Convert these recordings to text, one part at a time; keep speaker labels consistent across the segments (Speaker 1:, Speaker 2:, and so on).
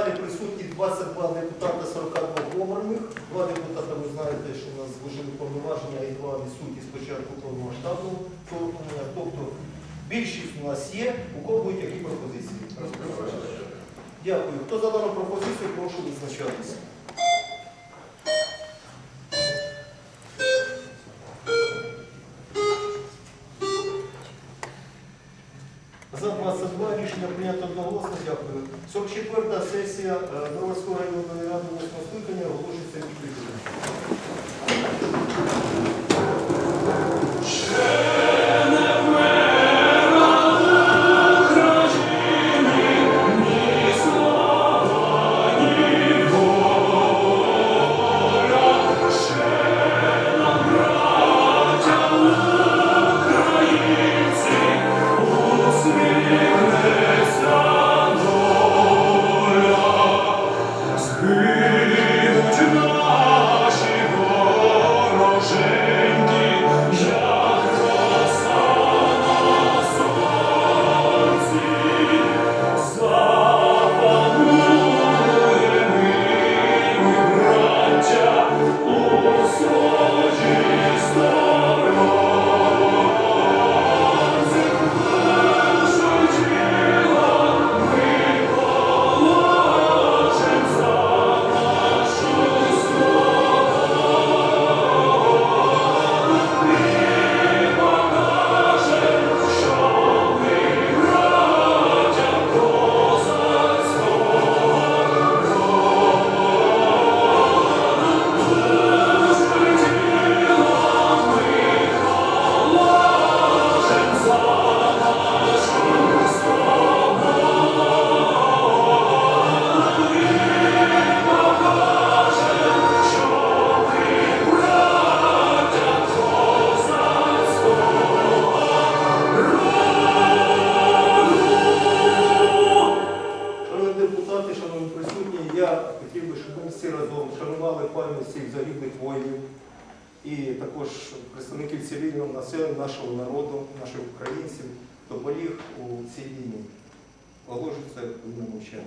Speaker 1: залі присутні 22 депутата 42 обраних. Два депутата, ви знаєте, що у нас звужили повноваження і два відсутні спочатку повномасштабного вторгнення. Тобто більшість у нас є. У кого будуть які пропозиції? Дякую. Хто за дану пропозицію, прошу визначатися. Оголошується
Speaker 2: на
Speaker 1: молчание.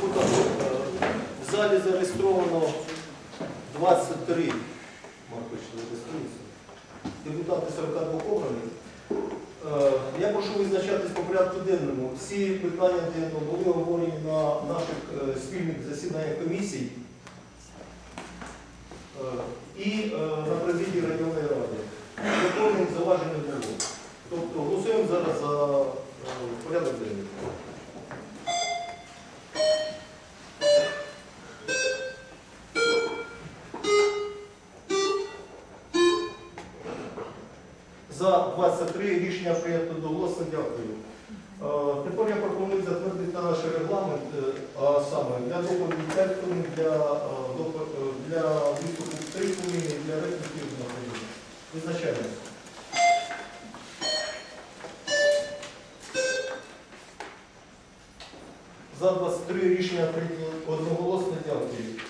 Speaker 1: Депутати, е, в залі зареєстровано 23, Маркович, зареєструється, депутати 42 обраних. Е, Я прошу визначатись по порядку денному. Всі питання були оговорені на наших е, спільних засіданнях комісій і на президії районної ради. Доповнень зауважень не було. Тобто голосуємо зараз за порядок денний. Прийнято доголосно. Дякую. Е, Тепер я пропоную затвердити наш регламент, е, а саме для доповіді 5 хвилин, для, е, для виступу 3 хвилини, для репліки 1 хвилина. Визначаємося. За 23 рішення одноголосно. Дякую.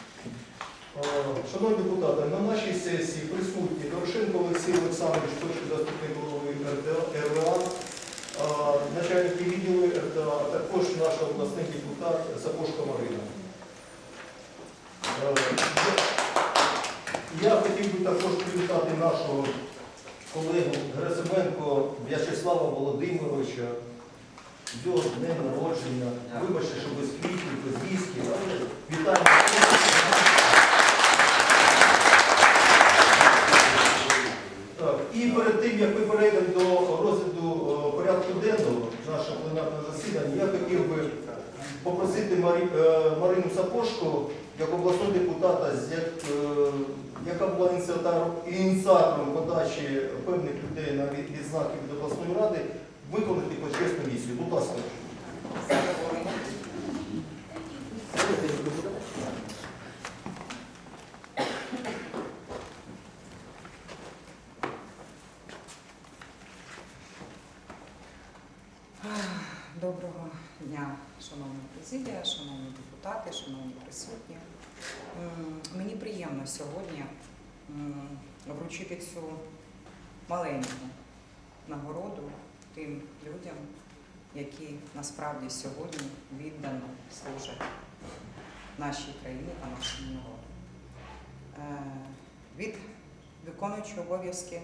Speaker 1: Шановні депутати, на нашій сесії присутні Дорошенко Олексій Олександрович, перший заступник голови РВА, начальники відділу, е, також наш обласний депутат Сапожка Марина. Е, я хотів би також привітати нашого колегу Грасименко В'ячеслава Володимировича, з його днем народження. Вибачте, що без квітів, без військів. Вітаємо. Хотів би попросити Марі- е, Марину Сапошко, як обласного депутата, е, яка була ініціатором, подачі певних людей на від- відзнаки від обласної ради, виконати почесну місію. Будь ласка.
Speaker 3: Доброго дня, шановна президія, шановні депутати, шановні присутні. М, Мені приємно сьогодні вручити цю маленьку нагороду тим людям, які насправді сьогодні віддано служать нашій країні та нашому народу. Е, Від виконуючого обов'язки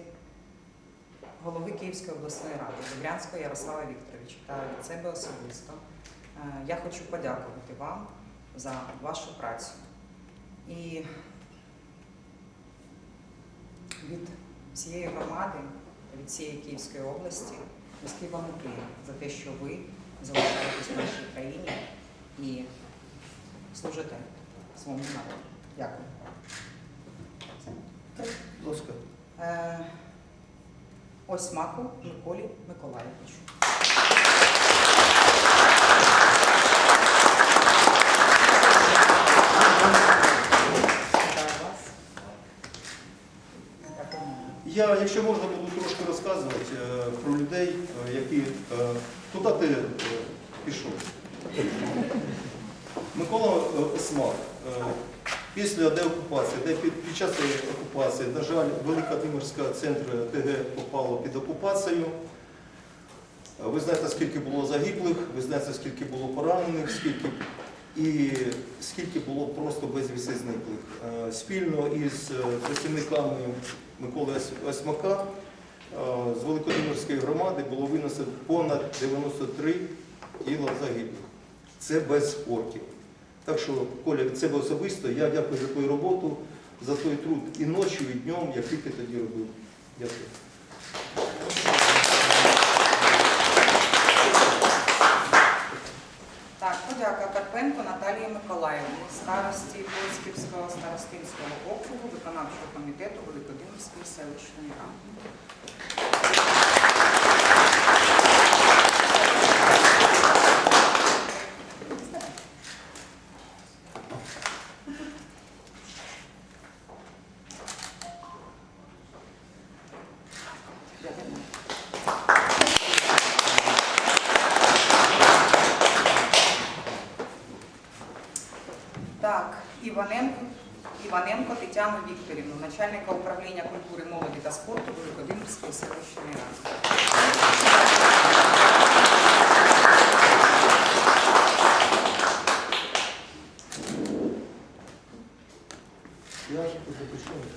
Speaker 3: голови Київської обласної ради Добрянського Ярослава Вікторовича та від себе особисто. е, Я хочу подякувати вам за вашу працю. І від всієї громади, від всієї Київської області, міський вам уклін за те, що ви залишаєтесь в нашій країні і служите своєму народу. Дякую.
Speaker 1: Будь ласка.
Speaker 3: Е, Ось маку Миколі Миколаєвичу. Вітаю вас. Дякую.
Speaker 1: Я, якщо можна, буду трошки розказувати е, про людей, е, які. е, Куди ти пішов? Микола Осмак. Після деокупації, де під, час окупації, на жаль, Велика Димирська центр ТГ попало під окупацію. Ви знаєте, скільки було загиблих, ви знаєте, скільки було поранених, скільки і скільки було просто безвісти зниклих. Е, Спільно із е, працівниками Миколи Ось- Осьмака е, з Великодимирської громади було винесено понад 93 тіла загиблих. Це без орків. Так що, Коля, від себе особисто, я дякую за твою роботу, за той труд і ночі, і днем, який ти тоді робив. Дякую.
Speaker 3: Так, подяка Карпенко Наталії Миколаївні, старості Польськівського старостинського округу, виконавчого комітету Великодимирської селищної ради. Дякую. Так, Іваненко, Іваненко Тетяну Вікторівну, начальника управління культури, молоді та спорту Великодимирської селищної ради.
Speaker 1: Я ж запишу це, це, це.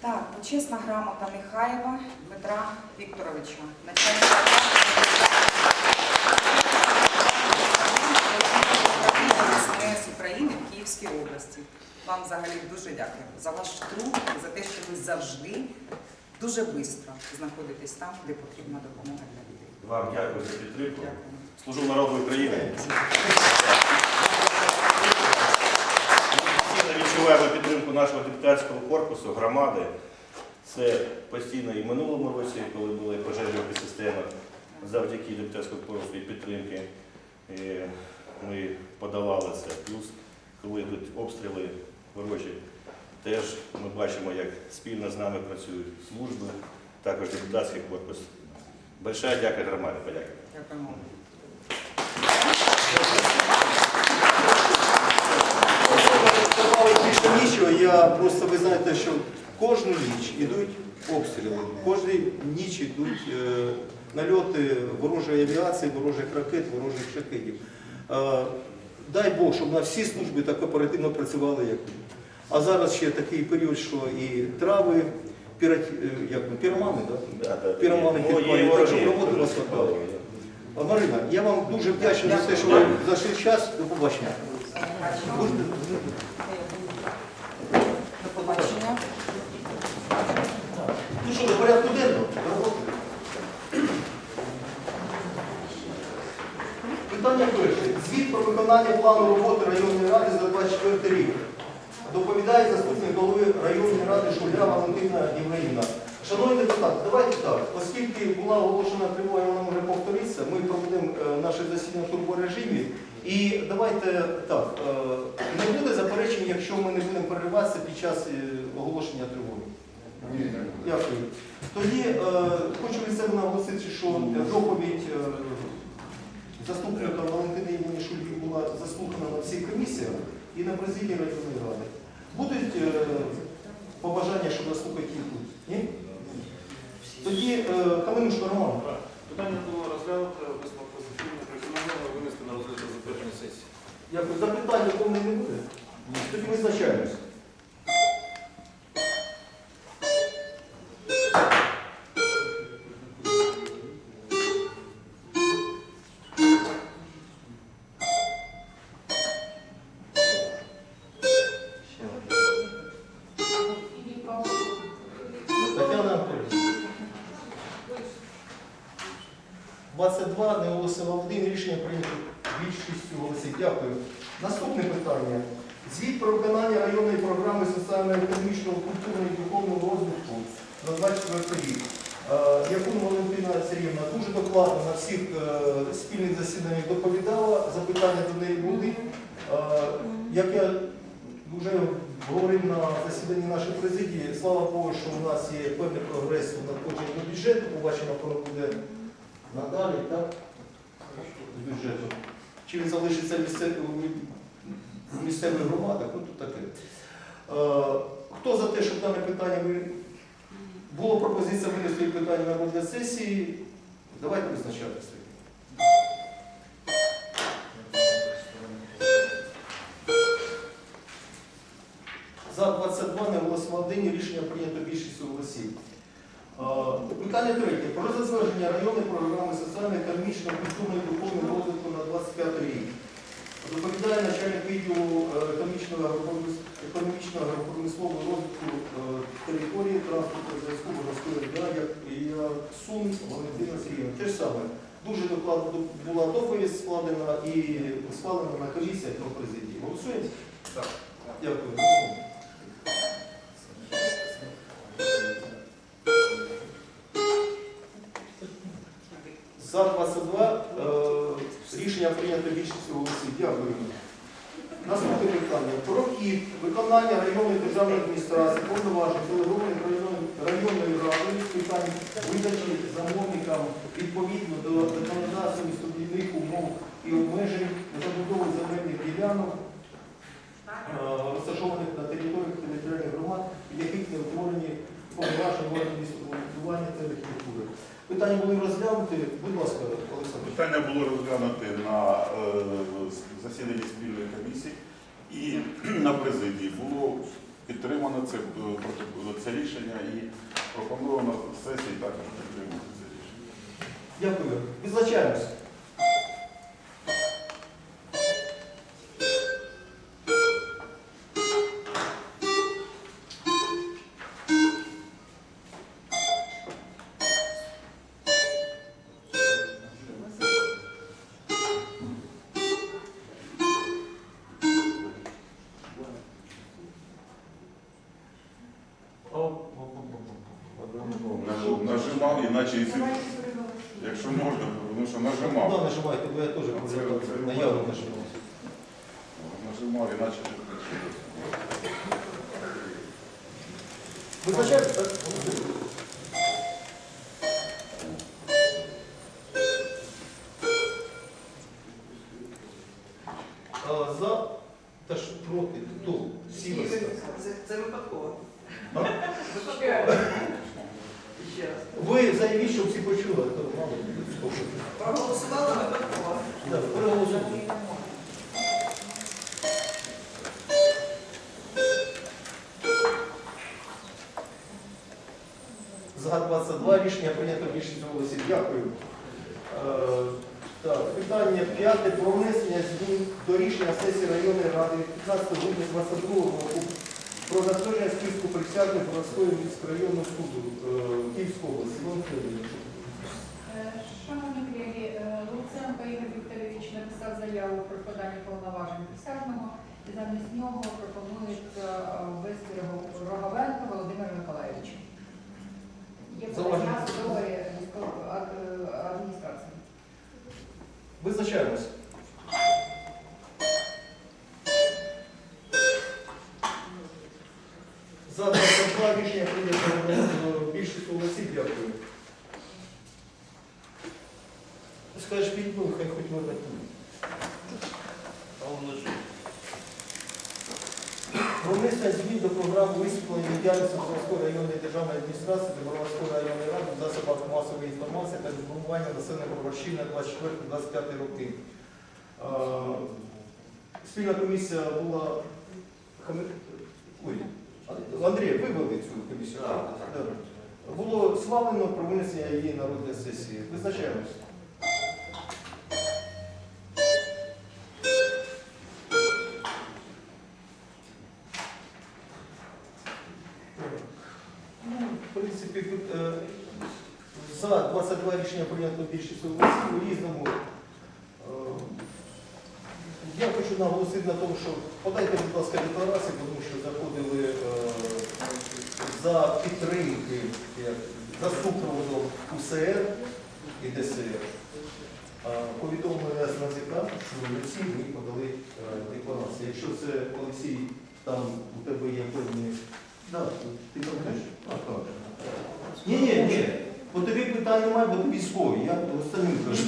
Speaker 3: Так, почесна грамота Нехаєва Дмитра Вікторовича, начальника СНС України в Київській області. Вам взагалі дуже дякую за ваш труд і за те, що ви завжди дуже швидко знаходитесь там, де потрібна допомога для людей.
Speaker 4: Вам дякую за підтримку.
Speaker 3: Дякую.
Speaker 4: Служу народу України. Ми відчуваємо підтримку нашого депутатського корпусу, громади. Це постійно і в минулому році, коли були пожежі в системах, завдяки депутатському корпусу і підтримки е, ми подолали це. Плюс, коли йдуть обстріли ворожі, теж ми бачимо, як спільно з нами працюють служби, також депутатський корпус. Большая дяка громаді. Подяка.
Speaker 1: Більше нічого, я просто ви знаєте, що кожну ніч йдуть обстріли, кожну ніч йдуть е, нальоти ворожої авіації, ворожих ракет, ворожих шахедів. Е, дай Бог, щоб на всі служби так оперативно працювали, як ви. А зараз ще такий період, що і трави, пірат... е, як, ми, піромани, да? Піромани
Speaker 4: Ну,
Speaker 1: підпалюють, так що роботи у вас Марина, я вам дуже вдячний за те, що ви знайшли час. До побачення.
Speaker 3: До побачення.
Speaker 1: Ну що, до порядку денного? Питання перше. Звіт про виконання плану роботи районної ради за 24 рік. Доповідає заступник голови районної ради Шуля Валентина Євгенівна. Шановні депутати, давайте так, оскільки була оголошена тривога, вона може повторитися, ми проведемо е, наше засідання в турборежимі. І давайте так, е, не буде заперечень, якщо ми не будемо перериватися під час е, оголошення тривоги. Дякую. Тоді е, хочу від себе наголосити, що доповідь е, заступника Валентини Євгенії Шульги була заслухана на всіх комісіях і на президії районної ради. Будуть е, Chororó. 22, не голосував один, рішення прийнято більшістю голосів. Дякую. Наступне питання. Звіт про виконання районної програми соціально-економічного, культурного і духовного розвитку на 24 рік. Е, Якун Валентина Сергіївна дуже докладно на всіх е, спільних засіданнях доповідала, запитання до неї були. Е, Як я вже говорив на засіданні нашої президії, слава Богу, що у нас є певний прогрес у надходженні до бюджету, побачимо, коли буде надалі, так? З бюджету. Чи він залишиться у місцевих громадах, ну тут таке. Е, Хто за те, щоб дане питання було пропозиція винести питання на розгляд сесії? Давайте визначатися. Питання третє. Про затвердження районної програми соціально-економічного, культурного і духовного розвитку на 25 рік. Доповідає начальник відділу е, економічного агропромис- агропромислового розвитку е, території транспорту зв'язку як як Сум Валентина Сергіївна. Те ж саме. Дуже докладно була доповідь складена і схвалена на комісіях на президії. Голосуємо?
Speaker 5: Так.
Speaker 1: Дякую. Дякую. Наступне питання. Про хід виконання районної державної адміністрації повноважень делегованих районної, ради з питань видачі замовникам відповідно до законодавства містобудівних умов і обмежень забудови земельних ділянок, е, розташованих на територіях територіальних громад, в яких не утворені повноваження органів містобудування та архітектури. Питання були розглянуті. Будь ласка, Олександр.
Speaker 6: Питання було розглянуте на е, засіданні спільної комісії і на президії було підтримано це, е, це рішення і пропоновано сесії також підтримати це рішення.
Speaker 1: Дякую. Відзначаємось. А за та ж проти? Хто? Сіверська.
Speaker 7: Це, це випадково.
Speaker 1: А?
Speaker 7: Ще раз.
Speaker 1: Ви заявіть, що всі почули. а то мало скільки.
Speaker 7: Проголосувала випадково.
Speaker 1: Так, Проголосуйте. За 22 рішення прийнято більшість голосів. Дякую. Питання п'яте про внесення змін до рішення сесії районної ради 15 грудня 2022 року про затвердження списку присяжних городської міськрайонного суду е, Київської області.
Speaker 8: Е, Шановні колеги, е, Луценко Ігор Вікторович написав заяву про подання повноважень присяжного і замість нього пропонується е, ввести Рого- Роговенко Володимир Миколаївич. Є е, адміністрації.
Speaker 1: Визначаємось. За 22 рішення прийнято е, більшість голосів. Дякую. Скажеш, підьму, хай хоч можна.
Speaker 5: А воно ж
Speaker 1: Про внесення змін до програми висвітлення діяльності Броварської районної державної адміністрації та Броварської районної ради в засобах масової інформації та інформування населення на 24-25 роки. Спільна комісія була Ой, Андрій, ви вели цю комісію? Було схвалено про винесення її на розгляд сесії. Визначаємось. В принципі, е, за 22 рішення прийнято більшість голосів у різному. Е, Я хочу наголосити на тому, що подайте, будь ласка, декларації, тому що заходили е, за підтримки, за супроводом УСР і ДСР. Повідомили нас на ЗК, що Олексій, ми подали декларацію. Якщо це Олексій, там у тебе є певні. Да, ти пам'ятаєш? А, так. Ні, ні, ні. По тобі питань немає, бо ти військовий. Я останнім кажу.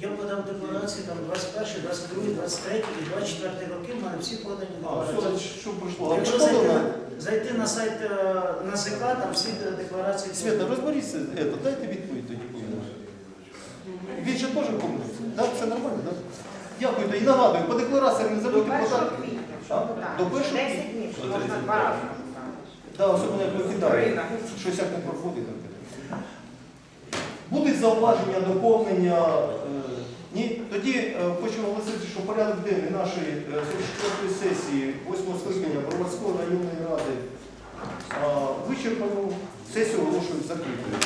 Speaker 9: Я подав декларації там 21, 22, 23 і 24 роки, в мене всі подані
Speaker 1: А, все, що пройшло? А
Speaker 9: Якщо зайти,
Speaker 1: на-
Speaker 9: на- зайти на сайт е, НАЗК, там всі декларації.
Speaker 1: Света, розберіться, это, дайте відповідь тоді повинна. Він же теж помилився. Так, все нормально, так? Дякую. І нагадую, по деклараціям не
Speaker 3: До
Speaker 1: забудьте
Speaker 3: 1
Speaker 1: подати.
Speaker 3: квітня.
Speaker 1: А?
Speaker 3: Так,
Speaker 1: До першого
Speaker 3: 10 днів, що можна два рази.
Speaker 1: Да, особливо як викидає. Щось як не проходить. Будуть зауваження, доповнення? Е, Ні? Тоді е, хочу оголосити, що порядок денний нашої е, 44-ї сесії 8 скликання Броварської районної ради вичерпано. Сесію оголошують закритою.